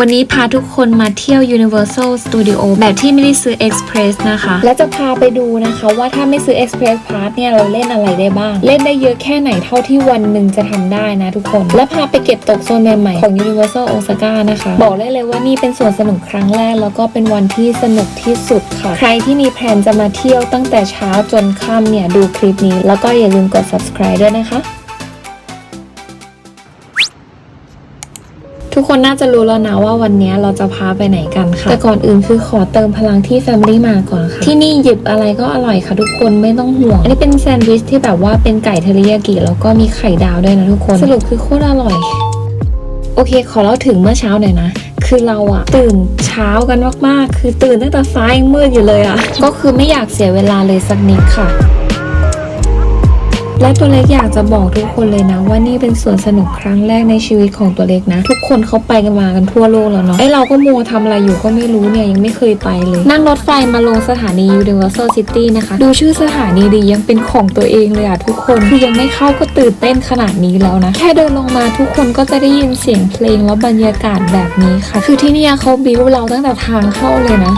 วันนี้พาทุกคนมาเที่ยว Universal Studio แบบที่ไม่ได้ซื้อ Express นะคะ และจะพาไปดูนะคะว่าถ้าไม่ซื้อ Express Pass เนี่ยเราเล่นอะไรได้บ้าง เล่นได้เยอะแค่ไหนเท่าที่วันหนึ่งจะทำได้นะทุกคน และพาไปเก็บตกโซนใหม่ๆของ Universal Osaka นะคะ บอกได้เลยว่านี่เป็นส่วนสนุกครั้งแรก แล้วก็เป็นวันที่สนุกที่สุดค่ะ ใครที่มีแผนจะมาเที่ยวตั้งแต่เช้าจนค่ำเนี่ยดูคลิปนี้ แล้วก็อย่าลืมกด subscribe ด้วยนะคะ ทุกคนน่าจะรู้แล้วนะว่าวันนี้เราจะพาไปไหนกันค่ะ แต่ก่อนอื่นคือขอเติมพลังที่ Family มาก่อนค่ะ ที่นี่หยิบอะไรก็อร่อยค่ะทุกคนไม่ต้องห่วง อันนี้เป็นแซนด์วิชที่แบบว่าเป็นไก่เทอริยากิแล้วก็มีไข่ดาวด้วยนะทุกคน สรุปคือโคตรอร่อย โอเค ขอเล่าถึงเมื่อเช้าหน่อยนะคือเราอะตื่นเช้ากันมากๆ คือตื่นตั้งแต่ฟ้ายังมืดอยู่เลยอะก็คือไม่อยากเสียเวลาเลยสักนิดค่ะ และตัวเล็กอยากจะบอกทุกคนเลยนะ ว่านี่เป็นสวนสนุกครั้งแรกในชีวิตของตัวเล็กนะ ทุกคนเขาไปกันมากันทั่วโลกแล้วเนาะไอเราก็มัวทำอะไรอยู่ก็ไม่รู้เนี่ยยังไม่เคยไปเลย นั่งรถไฟมาลงสถานี Universal City นะคะ ดูชื่อสถานีดียังเป็นของตัวเองเลยอะทุกคนคือยังไม่เข้าก็ตื่นเต้นขนาดนี้แล้วนะ แค่เดินลงมาทุกคนก็จะได้ยินเสียงเพลงแล้วบรรยากาศแบบนี้ค่ะ คือที่นี่เขาบิวเราตั้งแต่ทางเข้าเลยนะ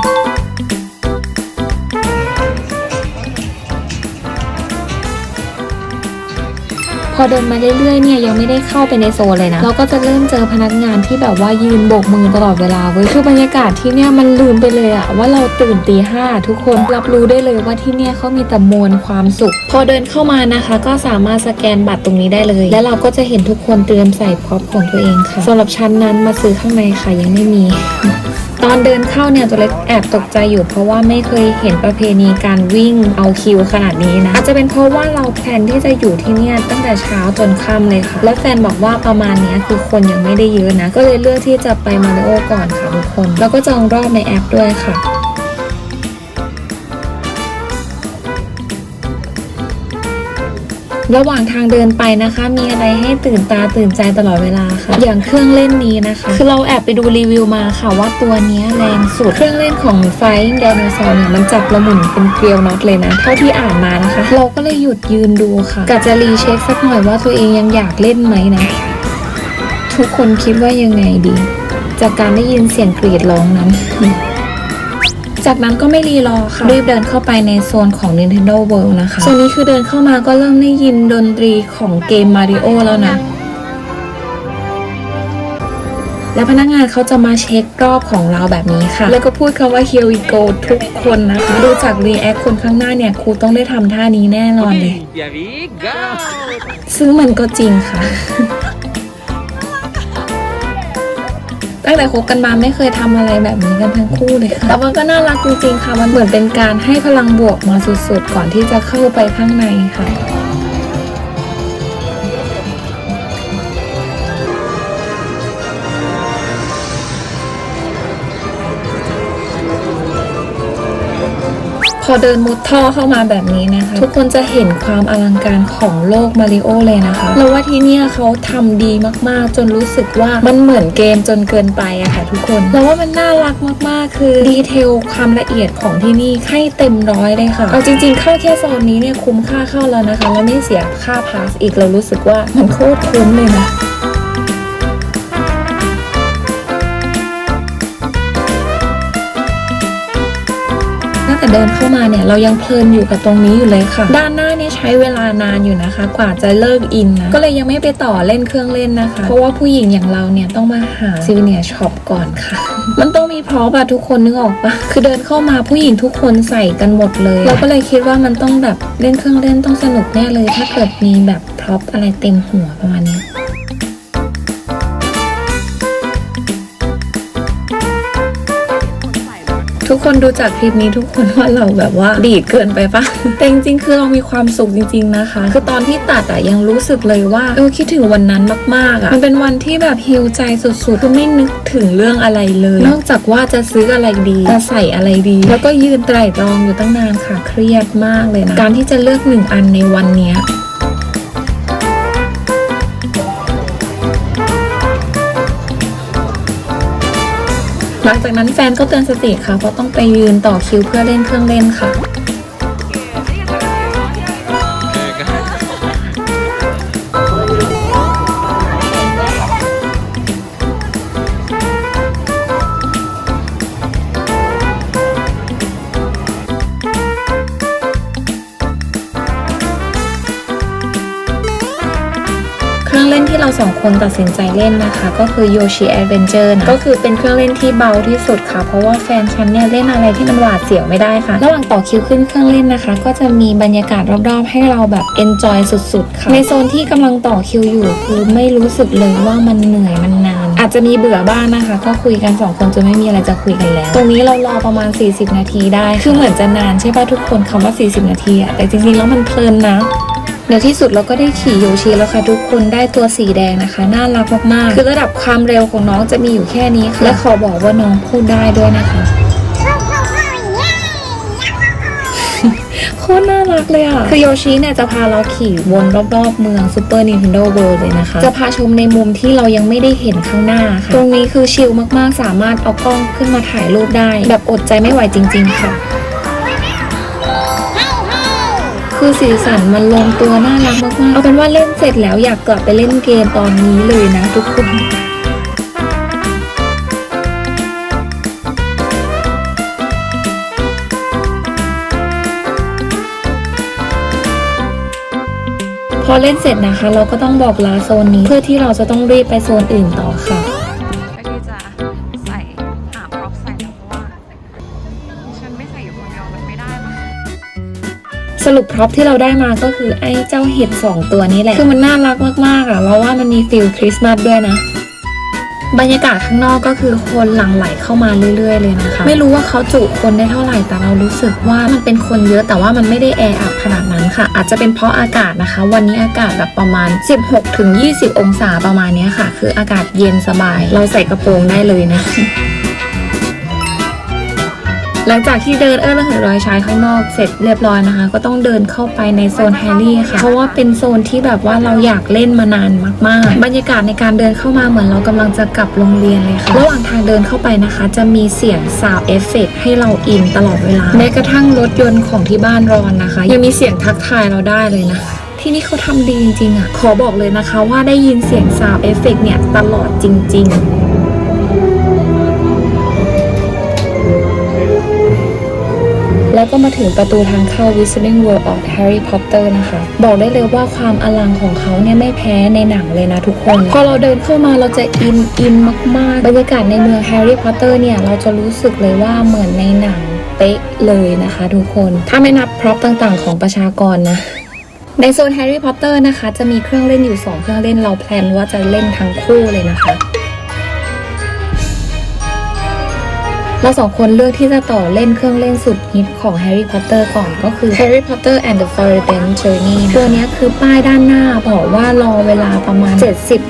พอเดินมาเรื่อยๆเนี่ยยังไม่ได้เข้าไปในโซนเลยนะ เราก็จะเริ่มเจอพนักงานที่แบบว่ายืนโบกมือตลอดเวลาเว้ยคือบรรยากาศที่เนี่ยมันลืมไปเลยอะว่าเราตื่นตีห้าทุกคนรับรู้ได้เลยว่าที่เนี่ยเขามีแต่มวลความสุข พอเดินเข้ามานะคะ ก็สามารถสแกนบัตรตรงนี้ได้เลย และเราก็จะเห็นทุกคนเตรียมใส่พร็อพของตัวเองค่ะสำหรับชั้นนั้นมาซื้อข้างในค่ะยังไม่มี ตอนเดินเข้าเนี่ยตัวเล็กแอบตกใจอยู่ เพราะว่าไม่เคยเห็นประเพณีการวิ่งเอาคิวขนาดนี้นะอาจจะเป็นเพราะว่าเราแพลนที่จะอยู่ที่เนี่ยตั้งแต่เช้าจนค่ำเลยค่ะ และแฟนบอกว่าประมาณนี้คือคนยังไม่ได้เยอะนะ ก็เลยเลือกที่จะไปมาริโอก่อนค่ะทุกคน แล้วก็จองรอบในแอปด้วยค่ะ ระหว่างทางเดินไปนะคะ มีอะไรให้ตื่นตาตื่นใจตลอดเวลาค่ะ อย่างเครื่องเล่นนี้นะคะ คือเราแอบไปดูรีวิวมาค่ะว่าตัวนี้แรงสุด เครื่องเล่นของ Flying Dinosaur เนี่ยมันจับละหมุนเป็นเกลียวน็อตเลยนะ เท่าที่อ่านมานะคะ เราก็เลยหยุดยืนดูค่ะกะจะรีเช็คสักหน่อยว่าตัวเองยังอยากเล่นไหมนะ ทุกคนคิดว่ายังไงดี จากการได้ยินเสียงกรีดร้องนั้น จากนั้นก็ไม่รีรอค่ะ รีบเดินเข้าไปในโซนของ Nintendo World นะคะโซนนี้คือเดินเข้ามาก็เริ่มได้ยินดนตรีของเกม Mario แล้วนะและพนักงานเขาจะมาเช็ครอบของเราแบบนี้ค่ะ แล้วก็พูดคำว่า here we go ทุกคนนะคะ ดูจาก react คนข้างหน้าเนี่ย ครูต้องได้ทำท่านี้แน่นอนเลย Here we go! ซึ่งมันก็จริงค่ะ ตั้งแต่คบกันมาไม่เคยทำอะไรแบบนี้กันทั้งคู่เลยค่ะแต่มันก็น่ารักจริงๆค่ะ มันเหมือนเป็นการให้พลังบวกมาสุดๆ ก่อนที่จะเข้าไปข้างในค่ะ อเดินมุดท่อเข้ามาแบบนี้นะคะ ทุกคนจะเห็นความอลังการของโลกมาริโอเลยนะคะแล้วว่าที่เนี่ยเขาทำดีมากๆ จนรู้สึกว่ามันเหมือนเกมจนเกินไปอะค่ะทุกคนแล้วว่ามันน่ารักมากๆ คือดีเทลความละเอียดของที่นี่ให้เต็มร้อยเลยค่ะเอาจริงๆเข้าแค่โซนนี้เนี่ยคุ้มค่าเข้าแล้วนะคะแล้วไม่เสียค่าพาสอีกเรารู้สึกว่ามันโคตรคุ้มเลยนะ แต่เดินเข้ามาเนี่ยเรายังเพลินอยู่กับตรงนี้อยู่เลยค่ะ ด้านหน้าเนี่ยใช้เวลานานอยู่นะคะ กว่าจะเลิกอินนะก็เลยยังไม่ไปต่อเล่นเครื่องเล่นนะคะ เพราะว่าผู้หญิงอย่างเราเนี่ยต้องมาหาซิวเนียช็อปก่อนค่ะ มันต้องมีพร็อพอะทุกคนนึกออกปะคือเดินเข้ามาผู้หญิงทุกคนใส่กันหมดเลย เราก็เลยคิดว่ามันต้องแบบเล่นเครื่องเล่นต้องสนุกแน่เลย ถ้าเกิดมีแบบพร็อพอะไรเต็มหัวประมาณนี้ ทุกคนดูจากคลิปนี้ทุกคนว่าเราแบบว่าดีดเกินไปปะแต่จริงๆคือเรามีความสุขจริง ๆนะคะ คือตอนที่ตัดอะยังรู้สึกเลยว่าเออคิดถึงวันนั้นมากๆอะมันเป็นวันที่แบบฮิวใจสุดๆคือไม่นึกถึงเรื่องอะไรเลย นอกจากว่าจะซื้ออะไรดีจะใส่อะไรดี แล้วก็ยืนไตร่ตรองอยู่ตั้งนานค่ะเครียดมากเลยนะการที่จะเลือกหนึ่งอันในวันเนี้ ลังจากนั้นแฟนก็เตือนสติค่ะเพราะต้องไปยืนต่อคิวเพื่อเล่นเครื่องเล่นค่ะ ที่เราสองคนตัดสินใจเล่นนะคะ ก็คือ Yoshi Adventure นะก็คือเป็นเครื่องเล่นที่เบาที่สุดค่ะ เพราะว่าแฟนฉันเนี่ยเล่นอะไรที่มันหวาดเสียวไม่ได้ค่ะ ระหว่างต่อคิวขึ้นเครื่องเล่นนะคะ ก็จะมีบรรยากาศรอบๆ ให้เราแบบ enjoy สุดๆ ค่ะ ในโซนที่กำลังต่อคิวอยู่คือไม่รู้สึกเลยว่ามันเหนื่อยมันนาน อาจจะมีเบื่อบ้างนะคะ ก็คุยกันสองคนจนไม่มีอะไรจะคุยกันแล้ว ตรงนี้เรารอประมาณ 40 นาทีได้ คือเหมือนจะนานใช่ป่ะทุกคนคำว่า 40 นาทีอะแต่จริงๆแล้วมันเพลินนะ ในที่สุดเราก็ได้ขี่โยชิแล้วค่ะทุกคนได้ตัวสีแดงนะคะ น่ารักมากๆ คือระดับความเร็วของน้องจะมีอยู่แค่นี้ค่ะและขอบอกว่าน้องพูดได้ด้วยนะคะโคตรน่ารักเลยอะ คือโยชิเนี่ยจะพาเราขี่วนรอบๆเมือง Super Nintendo World เลยนะคะ จะพาชมในมุมที่เรายังไม่ได้เห็นข้างหน้าค่ะ ตรงนี้คือชิลมากๆ สามารถเอากล้องขึ้นมาถ่ายรูปได้ แบบอดใจไม่ไหวจริง ๆ ค่ะ คือสีสันมันลงตัวน่ารักมากๆเอาเป็นว่าเล่นเสร็จแล้วอยากกลับไปเล่นเกมตอนนี้เลยนะทุกคนพอเล่นเสร็จนะคะ เราก็ต้องบอกลาโซนนี้เพื่อที่เราจะต้องรีบไปโซนอื่นต่อค่ะ สรุปพร็อพที่เราได้มาก็คือไอ้เจ้าเห็ดสองตัวนี้แหละ คือมันน่ารักมากๆอะเราว่ามันมีฟิลคริสต์มาสด้วยนะ บรรยากาศข้างนอกก็คือคนหลั่งไหลเข้ามาเรื่อย ๆ เลยนะคะ ไม่รู้ว่าเขาจุคนได้เท่าไหร่แต่เรารู้สึกว่ามันเป็นคนเยอะแต่ว่ามันไม่ได้แออัดขนาดนั้นค่ะ อาจจะเป็นเพราะอากาศนะคะ วันนี้อากาศแบบประมาณ 16-20 องศาประมาณนี้ค่ะ คืออากาศเย็นสบาย เราใส่กระโปรงได้เลยนะ หลังจากที่เดินเอื้อระเหยรอยชายข้างนอกเสร็จเรียบร้อยนะคะ ก็ต้องเดินเข้าไปในโซนแฮร์รี่ค่ะ เพราะว่าเป็นโซนที่แบบว่าเราอยากเล่นมานานมากๆ บรรยากาศในการเดินเข้ามาเหมือนเรากำลังจะกลับโรงเรียนเลยค่ะ ระหว่างทางเดินเข้าไปนะคะ จะมีเสียงซาวเอฟเฟกให้เราอินตลอดเวลา แม้กระทั่งรถยนต์ของที่บ้านรอนนะคะ ยังมีเสียงทักทายเราได้เลยนะคะที่นี่เขาทำดีจริงๆอะ ขอบอกเลยนะคะว่าได้ยินเสียงซาวเอฟเฟกเนี่ยตลอดจริง ๆ มาถึงประตูทางเข้า Whistling World of Harry Potter นะคะ บอกได้เลยว่าความอลังของเขาเนี่ยไม่แพ้ในหนังเลยนะทุกคน พอเราเดินเข้ามาเราจะอินอินมาก ๆ บรรยากาศในเมือง Harry Potter เนี่ยเราจะรู้สึกเลยว่าเหมือนในหนังเป๊ะเลยนะคะทุกคน ถ้าไม่นับพร็อพต่างๆ ของประชากรนะในโซน Harry Potter นะคะ จะมีเครื่องเล่นอยู่ 2 เครื่องเล่นเราแพลนว่าจะเล่นทั้งคู่เลยนะคะ เราสองคนเลือกที่จะต่อเล่นเครื่องเล่นสุดฮิตของ Harry Potter ก่อนก็คือ Harry Potter and the Forbidden Journey ตัวนี้คือป้ายด้านหน้าบอกว่ารอเวลาประมาณ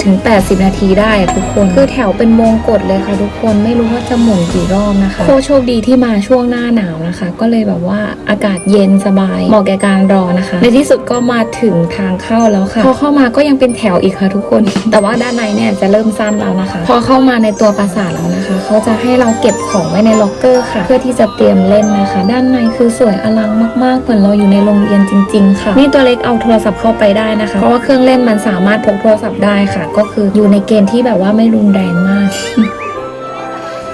70-80 นาทีได้ทุกคน คือแถวเป็นวงกดเลยค่ะทุกคนไม่รู้ว่าจะหมุนกี่รอบนะคะ โคโชคดีที่มาช่วงหน้าหนาวนะคะ ก็เลยแบบว่าอากาศเย็นสบายเหมาะแก่การรอนะคะ ในที่สุดก็มาถึงทางเข้าแล้วค่ะ พอเข้ามาก็ยังเป็นแถวอีกค่ะทุกคน แต่ว่าด้านในเนี่ยจะเริ่มสั้นแล้วนะคะ พอเข้ามาในตัวปราสาทแล้วนะคะเขาจะให้เราเก็บของไว้ในล็อกเกอร์ค่ะ เพื่อที่จะเตรียมเล่นนะคะ ด้านในคือสวยอลังมากๆ เหมือนเราอยู่ในโรงเรียนจริง ๆ ค่ะ นี่ตัวเล็กเอาโทรศัพท์เข้าไปได้นะคะ เพราะว่าเครื่องเล่นมันสามารถพกโทรศัพท์ได้ค่ะ ก็คืออยู่ในเกณฑ์ที่แบบว่าไม่รุนแรงมาก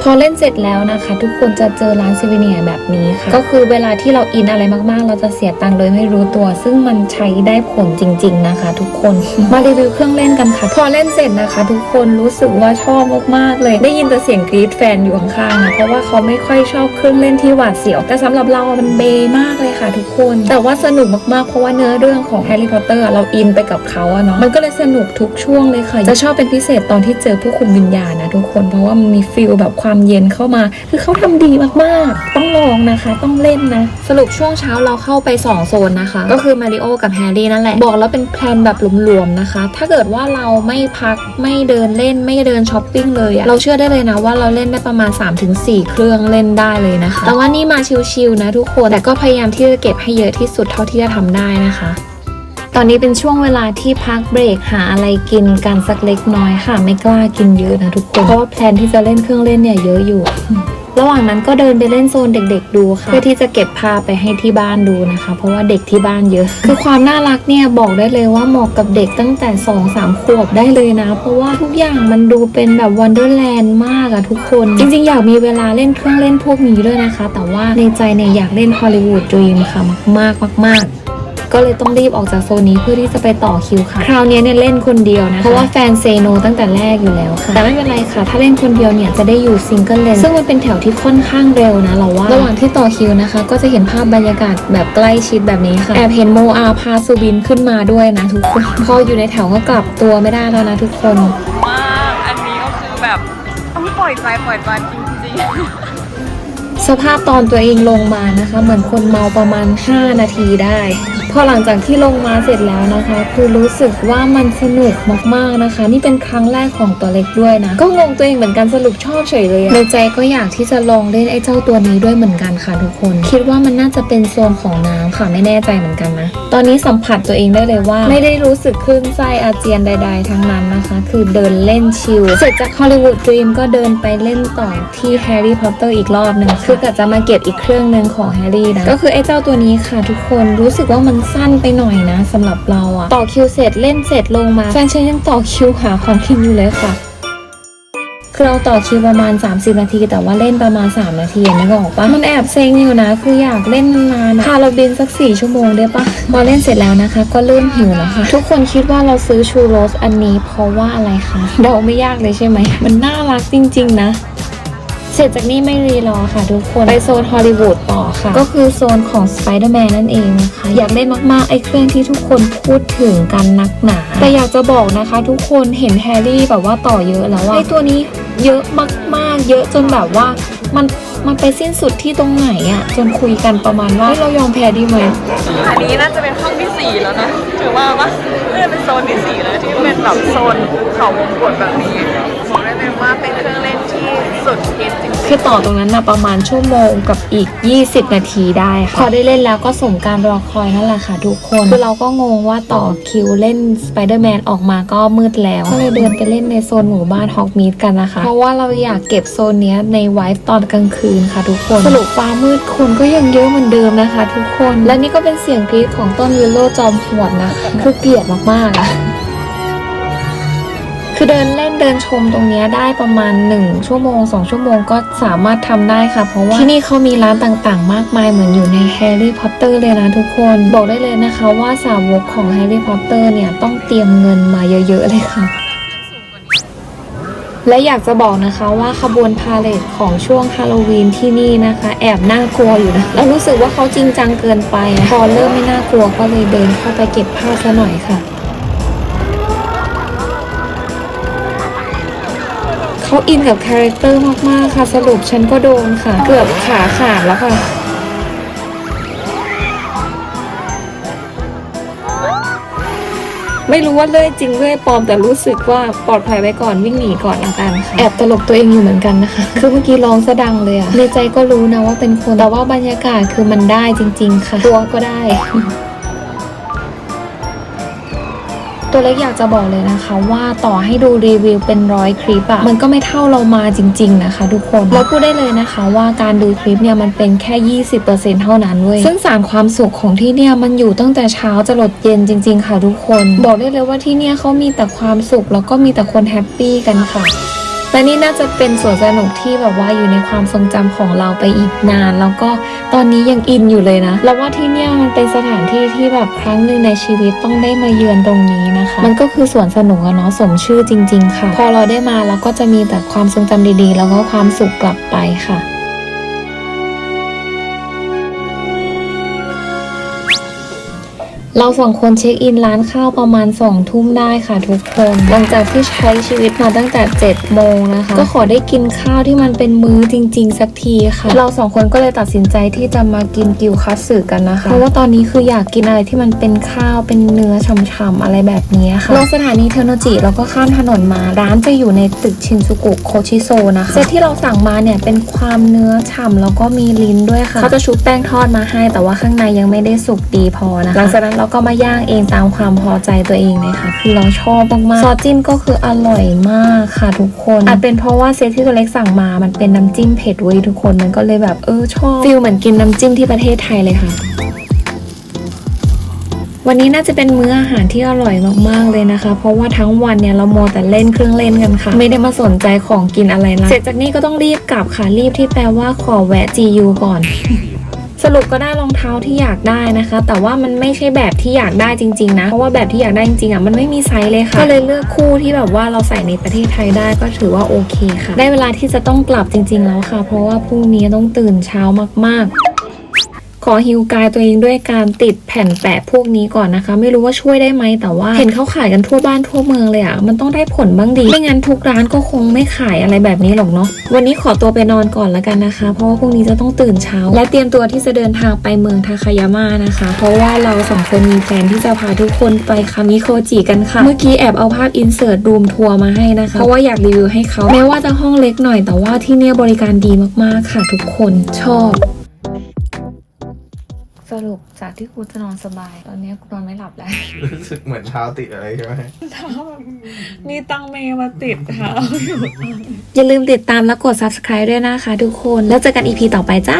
พอเล่นเสร็จแล้วนะคะ ทุกคนจะเจอร้านซิวิเนียแบบนี้ค่ะ ก็คือเวลาที่เราอินอะไรมากๆ เราจะเสียตังค์โดยไม่รู้ตัว ซึ่งมันใช้ได้ผลจริง ๆนะคะ ทุกคนมารีวิวเครื่องเล่นกันค่ะ พอเล่นเสร็จนะคะ ทุกคนรู้สึกว่าชอบมากๆเลย ได้ยินแต่เสียงกรี๊ดแฟนอยู่ข้างๆนะเพราะว่าเขาไม่ค่อยชอบเครื่องเล่นที่หวาดเสียว แต่สำหรับเรามันเบมากเลยค่ะ ทุกคน แต่ว่าสนุกมากๆเพราะว่าเนื้อเรื่องของแฮร์รี่พอตเตอร์เราอินไปกับเขาอะเนาะมันก็เลยสนุกทุกช่วงเลยค่ะจะชอบเป็นพิเศษตอนที่เจอผู้คุมวิญญาณนะทุกคนเพราะว่ามันมีฟิลแบบความเย็นเข้ามา คือเขาทำดีมากๆ ต้องลองนะคะ ต้องเล่นนะ สรุปช่วงเช้าเราเข้าไป 2 โซนนะคะ ก็คือมาริโอกับแฮร์รี่นั่นแหละ บอกแล้วเป็นแพลนแบบหลวมๆนะคะ ถ้าเกิดว่าเราไม่พักไม่เดินเล่นไม่เดินช้อปปิ้งเลยอะเราเชื่อได้เลยนะว่าเราเล่นได้ประมาณ 3-4 เครื่องเล่นได้เลยนะคะ แต่ว่านี่มาชิลๆนะทุกคนแต่ก็พยายามที่จะเก็บให้เยอะที่สุดเท่าที่จะทำได้นะคะ ตอนนี้เป็นช่วงเวลาที่พักเบรกหาอะไรกินกันสักเล็กน้อยค่ะ ไม่กล้ากินเยอะนะทุกคนเพราะว่าแพลนที่จะเล่นเครื่องเล่นเนี่ยเยอะอยู่ ระหว่างนั้นก็เดินไปเล่นโซนเด็กๆดูค่ะ เพื่อที่จะเก็บภาพไปให้ที่บ้านดูนะคะ เพราะว่าเด็กที่บ้านเยอะ คือความน่ารักเนี่ยบอกได้เลยว่าเหมาะกับเด็กตั้งแต่2อสามขวบได้เลยนะ เพราะว่าทุกอย่างมันดูเป็นแบบวันเดอร์แลนด์มากอะทุกคน จริงๆ อยากมีเวลาเล่นเครื่องเล่นพวกนี้ด้วยนะคะ แต่ว่าในใจเนี่ยอยากเล่นฮอลลีวูดดรีมค่ะมากๆมากๆ ก็เลยต้องรีบออกจากโซนนี้เพื่อที่จะไปต่อคิวค่ะ คราวนี้เนี่ยเล่นคนเดียวนะคะเพราะว่าแฟนเซโนตั้งแต่แรกอยู่แล้วค่ะ แต่ไม่เป็นไรค่ะ ถ้าเล่นคนเดียวเนี่ยจะได้อยู่ซิงเกิลเลนซึ่งมันเป็นแถวที่ค่อนข้างเร็วนะเราว่า ระหว่างที่ต่อคิวนะคะ ก็จะเห็นภาพบรรยากาศแบบใกล้ชิดแบบนี้ค่ะ แอบเห็นโมอาพาซูบินขึ้นมาด้วยนะทุกคน พออยู่ในแถวก็กลับตัวไม่ได้แล้วนะทุกคนมากอันนี้ก็คือแบบต้องปล่อยใจปล่อยใจจริงๆ สภาพตอนตัวเองลงมานะคะ เหมือนคนเมาประมาณ 5 นาทีได้ พอหลังจากที่ลงมาเสร็จแล้วนะคะ คือรู้สึกว่ามันสนุกมากๆนะคะ นี่เป็นครั้งแรกของตัวเล็กด้วยนะ ก็งงตัวเองเหมือนกันสรุปชอบเฉยเลยในใจก็อยากที่จะลองเล่นไอ้เจ้าตัวนี้ด้วยเหมือนกันค่ะทุกคน คิดว่ามันน่าจะเป็นโซนของน้ำค่ะไม่แน่ใจเหมือนกันนะ ตอนนี้สัมผัสตัวเองได้เลยว่า ไม่ได้รู้สึกคลื่นไส้อาเจียนใด ๆ ทั้งนั้นนะคะ คือเดินเล่นชิลเสร็จจากฮอลลีวูดดรีมก็เดินไปเล่นต่อที่แฮร์รี่พอตเตอร์อีกรอบหนึ่งคือกะจะมาเก็บอีกเครื่องหนึ่งของแฮร์รี่นะ ก็คือไอ้เจ้าตัวนี้ค่ะ ทุกคนรู้สึกว่ามันสั้นไปหน่อยนะสำหรับเราอะต่อคิวเสร็จเล่นเสร็จลงมาแฟนฉันยังต่อคิวหาของกินอยู่เลยค่ะคือเราต่อคิวประมาณ 30 นาที แต่ว่าเล่นประมาณ 3 นาทีนึกออกปะมันแอบเซ็งอยู่นะ คืออยากเล่นนานๆอะพาเราบินสัก 4 ชั่วโมงได้ปะพอเล่นเสร็จแล้วนะคะ ก็เริ่มหิวแล้วค่ะทุกคนคิดว่าเราซื้อชูโรสอันนี้เพราะว่าอะไรคะเดาไม่ยากเลยใช่ไหม มันน่ารักจริง ๆ นะ เสร็จจากนี้ไม่รีรอค่ะทุกคนไปโซนฮอลลีวูดต่อค่ะ ก็คือโซนของสไปเดอร์แมนนั่นเองนะคะ อยากเล่นมากๆไอ้เครื่องที่ทุกคนพูดถึงกันนักหนา แต่อยากจะบอกนะคะทุกคนเห็นแฮร์รี่แบบว่าต่อเยอะแล้วว่าไอ้ตัวนี้เยอะมากๆ เยอะจนแบบว่ามันมันไปสิ้นสุดที่ตรงไหนอะจนคุยกันประมาณว่าเฮ้ยเรายอมแพ้ดีไหมอันนี้น่าจะเป็นห้องที่สี่แล้วนะถือว่าปะน่าจะเป็นโซนที่สี่แล้วที่เป็นแบบโซนเขาวงกตแบบนี้บอกได้เลยว่าเป็นเครื่องเล่นที่ สุดฮิตจริงคือต่อตรงนั้นนะประมาณชั่วโมงกับอีก 20 นาทีได้ค่ะ พอได้เล่นแล้วก็สมการรอคอยนั่นแหละค่ะทุกคนคือเราก็งงว่าต่อคิวเล่นสไปเดอร์แมนออกมาก็มืดแล้ว ก็เลยเดินไปเล่นในโซนหมู่บ้านฮอกมีดกันนะคะ เพราะว่าเราอยากเก็บโซนเนี้ยในไวฟ์ตอนกลางคืนค่ะทุกคนสรุปฟ้ามืดคนก็ยังเยอะเหมือนเดิมนะคะ ทุกคน และนี่ก็เป็นเสียงกรี๊ดของต้นวิลโลจอมหวดนะคะคือเกลียดมากๆอะ คือเดินเล่นเดินชมตรงนี้ได้ประมาณ 1 ชั่วโมง 2 ชั่วโมงก็สามารถทำได้ค่ะ เพราะว่าที่นี่เขามีร้านต่างๆ มากมายเหมือนอยู่ในแฮร์รี่พอตเตอร์เลยนะทุกคนบอกได้เลยนะคะว่าสาวกของแฮร์รี่พอตเตอร์เนี่ยต้องเตรียมเงินมาเยอะๆเลยค่ะและอยากจะบอกนะคะว่าขบวนพาเลทของช่วงฮาโลวีนที่นี่นะคะ แอบน่ากลัวอยู่นะแล้วรู้สึกว่าเขาจริงจังเกินไป พอเริ่มไม่น่ากลัวก็เลยเดินเข้าไปเก็บภาพซะหน่อยค่ะ เขาอินกับคาแรคเตอร์มากๆค่ะ สรุปฉันก็โดนค่ะ เกือบขาขาดแล้วค่ะไม่รู้ว่าเลื่อยจริงเลื่อยปลอมแต่รู้สึกว่าปลอดภัยไว้ก่อนวิ่งหนีก่อนละกันค่ะแอบตลกตัวเองอยู่เหมือนกันนะคะ คือเมื่อกี้ร้องซะดังเลยอะในใจก็รู้นะว่าเป็นคนแต่ว่าบรรยากาศคือมันได้จริง ๆ ค่ะ ตัวก็ได้ ตัวเล็กอยากจะบอกเลยนะคะว่าต่อให้ดูรีวิวเป็นร้อยคลิปอะมันก็ไม่เท่าเรามาจริง ๆ นะคะ ทุกคนแล้วพูดได้เลยนะคะว่าการดูคลิปเนี่ยมันเป็นแค่ 20%เท่านั้นเว้ยซึ่งสารความสุขของที่เนี่ยมันอยู่ตั้งแต่เช้าจะหลดเย็นจริง ๆ ค่ะทุกคน บอกได้เลยว่าที่เนี่ยเขามีแต่ความสุขแล้วก็มีแต่คนแฮปปี้กันค่ะ และนี่น่าจะเป็นสวนสนุกที่แบบว่าอยู่ในความทรงจำของเราไปอีกนาน แล้วก็ตอนนี้ยังอินอยู่เลยนะเราว่าที่เนี่ยมันเป็นสถานที่ที่แบบครั้งหนึ่งในชีวิตต้องได้มาเยือนตรงนี้นะคะ มันก็คือสวนสนุกอะเนาะสมชื่อจริง ๆ ค่ะ พอเราได้มาเราก็จะมีแต่ความทรงจำดีๆ แล้วก็ความสุขกลับไปค่ะ เราสองคนเช็คอินร้านข้าวประมาณ2องทุ่มได้ค่ะทุกคน หลังจากที่ใช้ชีวิตมาตั้งแต่7จ็ดโมงนะคะ ก็ขอได้กินข้าวที่มันเป็นมื้อจริง ๆ สักทีค่ะ เราสองคนก็เลยตัดสินใจที่จะมากินกิวคัตสึกันนะคะ เพราะว่าตอนนี้คืออยากกินอะไรที่มันเป็นข้าวเป็นเนื้อฉ่ำๆอะไรแบบนี้ค่ะลงสถานีเทโนจิแล้วก็ข้ามถนนมาร้านจะอยู่ในตึกชินซูกุโคชิโซนะคะเซตที่เราสั่งมาเนี่ยเป็นความเนื้อฉ่ำแล้วก็มีลิ้นด้วยค่ะเขาจะชุบแป้งทอดมาให้ แต่ว่าข้างในยังไม่ได้สุกดีพอนะคะหลังจากนั้นเราแล้วก็มาย่างเองตามความพอใจตัวเองเลยค่ะ คือเราชอบมากๆซอสจิ้มก็คืออร่อยมากค่ะทุกคนอาจเป็นเพราะว่าเซตที่ตัวเล็กสั่งมา มันเป็นน้ำจิ้มเผ็ดเว้ยทุกคนมันก็เลยแบบเออชอบฟิลเหมือนกินน้ำจิ้มที่ประเทศไทยเลยค่ะวันนี้น่าจะเป็นมื้ออาหารที่อร่อยมากๆเลยนะคะ เพราะว่าทั้งวันเนี่ยเราโมแต่เล่นเครื่องเล่นกันค่ะ ไม่ได้มาสนใจของกินอะไรละเสร็จจากนี้ก็ต้องรีบกลับค่ะรีบที่แปลว่าขอแวะ GU ก่อน สรุปก็ได้รองเท้าที่อยากได้นะคะ แต่ว่ามันไม่ใช่แบบที่อยากได้จริงๆนะ เพราะว่าแบบที่อยากได้จริงๆอะมันไม่มีไซส์เลยค่ะ ก็เลยเลือกคู่ที่แบบว่าเราใส่ในประเทศไทยได้ก็ถือว่าโอเคค่ะ ได้เวลาที่จะต้องกลับจริงๆแล้วค่ะ เพราะว่าพรุ่งนี้ต้องตื่นเช้ามากๆ ขอฮิวกายตัวเองด้วยการติดแผ่นแปะพวกนี้ก่อนนะคะ ไม่รู้ว่าช่วยได้ไหมแต่ว่า เห็นเขาขายกันทั่วบ้านทั่วเมืองเลยอะ่ะมันต้องได้ผลบ้างดีไม่งั้นทุกร้านก็คงไม่ขายอะไรแบบนี้หรอกเนาะวันนี้ขอตัวไปนอนก่อนละกันนะคะ เพราะว่าพรุ่งนี้จะต้องตื่นเช้า และเตรียมตัวที่จะเดินทางไปเมืองทาคายาม่านะคะ เพราะว่าเราสองคนมีแผนที่จะพาทุกคนไปคามิโคจิกันค่ะ เมื่อกี้แอบเอาภาพอินเสิร์ตรูมทัวร์มาให้นะคะ เพราะว่าอยากรีวิวให้เขาแม้ว่าจะห้องเล็กหน่อยแต่ว่าที่เนี่ยบริการดีมากๆค่ะทุกคนชอบ รุปจากที่กูจะนอนสบาย ตอนนี้กูนอนไม่หลับแล้ว รู้สึกเหมือนเท้าติดอะไรใช่ไหมมีตังเมมาติดเท้าอยู่อย่าลืมติดตามและกด subscribe ด้วยนะคะทุกคน แล้วเจอกัน EP ต่อไปจ้า